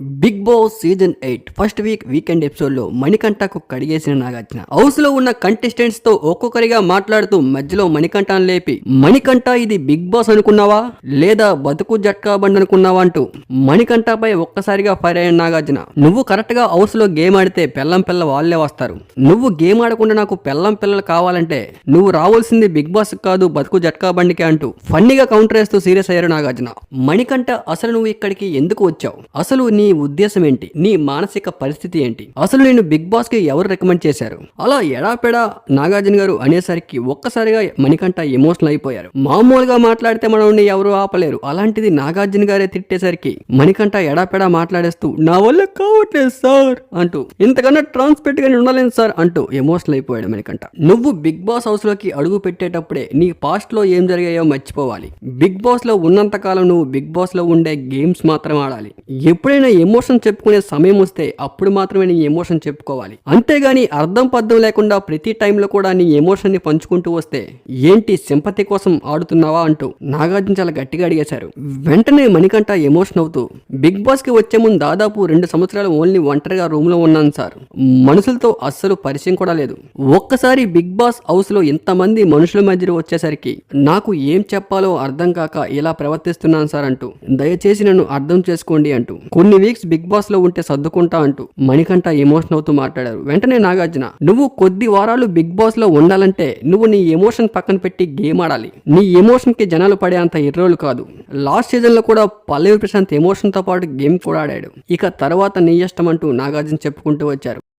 Bigg Boss season eight first week weekend ఎపిసోడ్లో మణికంఠకు కడిగేసిన నాగార్జున. హౌస్లో ఉన్న కంటెస్టెంట్స్తో ఒక్కొక్కరిగా మాట్లాడుతూ మధ్యలో మణికంఠను లేపి మణికంఠ ఇది బిగ్ బాస్ అనుకున్నావా? లేదా బతుకు జట్కా బండి అనుకున్నావా? అంటూ మణికంఠపై ఒక్కసారిగా ఫైర్ అయిన నాగార్జున నువ్వు కరెక్ట్గా హౌస్లో గేమ్ ఆడితే పెళ్ళం పిల్ల వాళ్ళే వస్తారు. నువ్వు గేమ్ ఆడకుండా నాకు పెళ్ళం పిల్లలు కావాలంటే నువ్వు రావాల్సింది బిగ్ బాస్ కాదు బతుకు జట్కా బండికే అంటూ ఫన్నీగా కౌంటర్ వేస్తూ సీరియస్ అయ్యారు నాగార్జున. మణికంఠ అసలు నువ్వు ఇక్కడికి ఎందుకు వచ్చావు? అసలు నీ నీ ఉద్దేశం ఏంటి? నీ మానసిక పరిస్థితి ఏంటి? అసలు నేను బిగ్ బాస్కి ఎవరు రికమెండ్ చేశారు? అలా ఎడాపెడా నాగార్జున గారు అనేసరికి ఒక్కసారిగా మణికంఠ ఎమోషనల్ అయిపోయారు. మామూలుగా మాట్లాడితే మనల్ని ఎవరు ఆపలేరు. అలాంటిది నాగార్జున గారే తిట్టేసరికి మణికంఠ ఎడాపెడా మాట్లాడేస్తూ నా వల్ల కావట్లేదు సార్ అంటూ ఇంతకన్నా ట్రాన్స్పెక్ట్గా ఉండలేను సార్ అంటూ ఎమోషనల్ అయిపోయాడు మణికంఠ. నువ్వు బిగ్ బాస్ హౌస్లోకి అడుగు పెట్టేటప్పుడే నీ పాస్ట్లో ఏం జరిగాయో మర్చిపోవాలి. బిగ్ బాస్లో ఉన్నంత కాలం నువ్వు బిగ్ బాస్లో ఉండే గేమ్స్ మాత్రం ఆడాలి. ఎప్పుడైనా ఎమోషన్ చెప్పుకునే సమయం వస్తే అప్పుడు మాత్రమే నీ ఎమోషన్ చెప్పుకోవాలి. అంతేగాని అర్థం పద్ధం లేకుండా ప్రతి టైంలో కూడా నీ ఎమోషన్ని పంచుకుంటూ వస్తే ఏంటి సింపతి కోసం ఆడుతున్నావా అంటూ నాగార్జున చాలా గట్టిగా అడిగేశారు. వెంటనే మణికంఠ ఎమోషన్ అవుతూ బిగ్ బాస్కి వచ్చే ముందు దాదాపు రెండు సంవత్సరాలు ఓన్లీ ఒంటరిగా రూమ్లో ఉన్నాను సార్. మనుషులతో అస్సలు పరిచయం కూడా లేదు. ఒక్కసారి బిగ్ బాస్ హౌస్లో ఇంతమంది మనుషుల మధ్యలో వచ్చేసరికి నాకు ఏం చెప్పాలో అర్థం కాక ఇలా ప్రవర్తిస్తున్నాను సార్ అంటూ దయచేసి నన్ను అర్థం చేసుకోండి అంటూ కొన్ని వీక్స్ బిగ్ బాస్లో ఉంటే సర్దుకుంటా అంటూ మణికంఠ ఎమోషన్ అవుతూ మాట్లాడారు. వెంటనే నాగార్జున నువ్వు కొద్ది వారాలు బిగ్ బాస్లో ఉండాలంటే నువ్వు నీ ఎమోషన్ పక్కన పెట్టి గేమ్ ఆడాలి. నీ ఎమోషన్కి జనాలు పడే అంత ఎర్రోలు కాదు. లాస్ట్ సీజన్లో కూడా పల్లవి ప్రశాంత్ ఎమోషన్తో పాటు గేమ్ కూడా ఆడాడు. ఇక తర్వాత నీ ఇష్టం అంటూ నాగార్జున చెప్పుకుంటూ వచ్చారు.